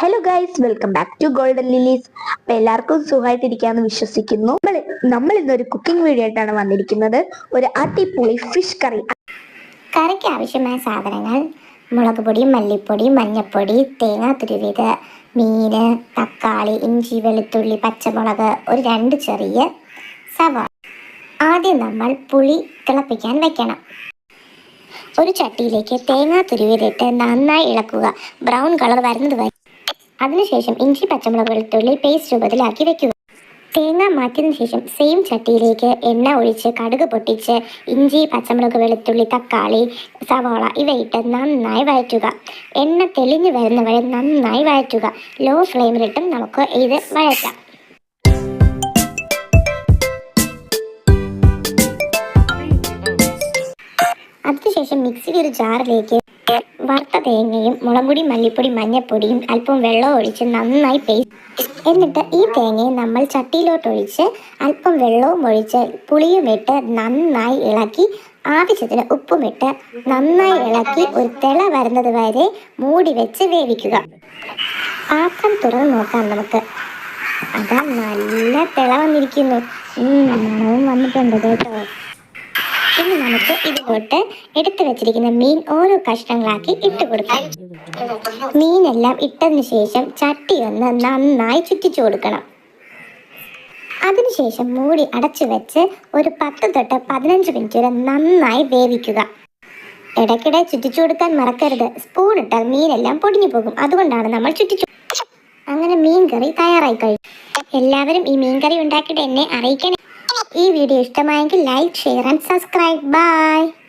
Hello guys welcome back to golden lilies അപ്പൊ എല്ലാവർക്കും സുഖമായിട്ടിരിക്കാന്ന് വിശ്വസിക്കുന്നു. നമ്മൾ നമ്മൾ ഒരു കുക്കിംഗ് വീഡിയോ ആയിട്ടാണ് വന്നിരിക്കുന്നത്. ഒരു അടിപൊളി ഫിഷ് കറി. കറിക്ക് ആവശ്യമായ സാധനങ്ങൾ മുളക് പൊടി മല്ലിപ്പൊടി മഞ്ഞൾപ്പൊടി തേങ്ങ തുരുവിത് മീന് തക്കാളി ഇഞ്ചി വെളുത്തുള്ളി പച്ചമുളക് ഒരു രണ്ട് ചെറിയ സവാള. ആദ്യം നമ്മൾ പുളി തിളപ്പിക്കാൻ വെക്കണം. ഒരു ചട്ടിയിലേക്ക് തേങ്ങ തുരുവിതിട്ട് നന്നായി ഇളക്കുക. ബ്രൗൺ കളർ വരുന്നത് വരെ അതിനുശേഷം ഇഞ്ചി പച്ചമുളക് വെളുത്തുള്ളി പേസ്റ്റ് രൂപത്തിലാക്കി വെക്കുക. തേങ്ങ മാറ്റിയതിനു ശേഷം സെയിം ചട്ടിയിലേക്ക് എണ്ണ ഒഴിച്ച് കടുക് പൊട്ടിച്ച് ഇഞ്ചി പച്ചമുളക് വെളുത്തുള്ളി തക്കാളി സവാള ഇവയിട്ട് നന്നായി വഴറ്റുക. എണ്ണ തെളിഞ്ഞു വരുന്നവരെ നന്നായി വഴറ്റുക. ലോ ഫ്ലെയിമിലിട്ടും നമുക്ക് ഇത് വഴറ്റാം. അതിനുശേഷം മിക്സിയുടെ ഒരു ജാറിലേക്ക് വറുത്ത തേങ്ങയും മുളകുപൊടി മല്ലിപ്പൊടി മഞ്ഞൾപ്പൊടിയും അല്പം വെള്ളം ഒഴിച്ച് നന്നായി പേസ്റ്റ് എന്നിട്ട് ഈ തേങ്ങയെ നമ്മൾ ചട്ടിയിലോട്ട് ഒഴിച്ച് അല്പം വെള്ളവും ഒഴിച്ച് പുളിയും ഇട്ട് നന്നായി ഇളക്കി ആവശ്യത്തിന് ഉപ്പുമിട്ട് നന്നായി ഇളക്കി ഒരു തിള വരുന്നത് വരെ മൂടി വെച്ച് വേവിക്കുക. പാത്രം തുറന്ന് നോക്കാം നമുക്ക്. അതാ നല്ല തിള വന്നിരിക്കുന്നു. മണവും വന്നിട്ടുണ്ട് കേട്ടോ. ഇനി നമുക്ക് ഇതിലോട്ട് എടുത്തു വെച്ചിരിക്കുന്ന മീൻ ഓരോ കഷ്ണങ്ങളാക്കി ഇട്ട് കൊടുക്കാം. മീനെല്ലാം ഇട്ടതിന് ശേഷം ചട്ടി ഒന്ന് നന്നായി ചുറ്റിച്ചു കൊടുക്കണം. അതിനുശേഷം മൂടി അടച്ചു വെച്ച് ഒരു പത്ത് തൊട്ട് പതിനഞ്ച് മിനിറ്റ് വരെ നന്നായി വേവിക്കുക. ഇടയ്ക്കിടെ ചുറ്റിച്ചു കൊടുക്കാൻ മറക്കരുത്. സ്പൂൺ ഇട്ടാൽ മീനെല്ലാം പൊടിഞ്ഞു പോകും. അതുകൊണ്ടാണ് നമ്മൾ ചുറ്റിച്ചു അങ്ങനെ മീൻ കറി തയ്യാറായി കഴിഞ്ഞു. എല്ലാവരും ഈ മീൻ കറി ഉണ്ടാക്കിയിട്ട് എന്നെ അറിയിക്കണേ. ഈ വീഡിയോ ഇഷ്ടമായെങ്കിൽ like share and subscribe. Bye.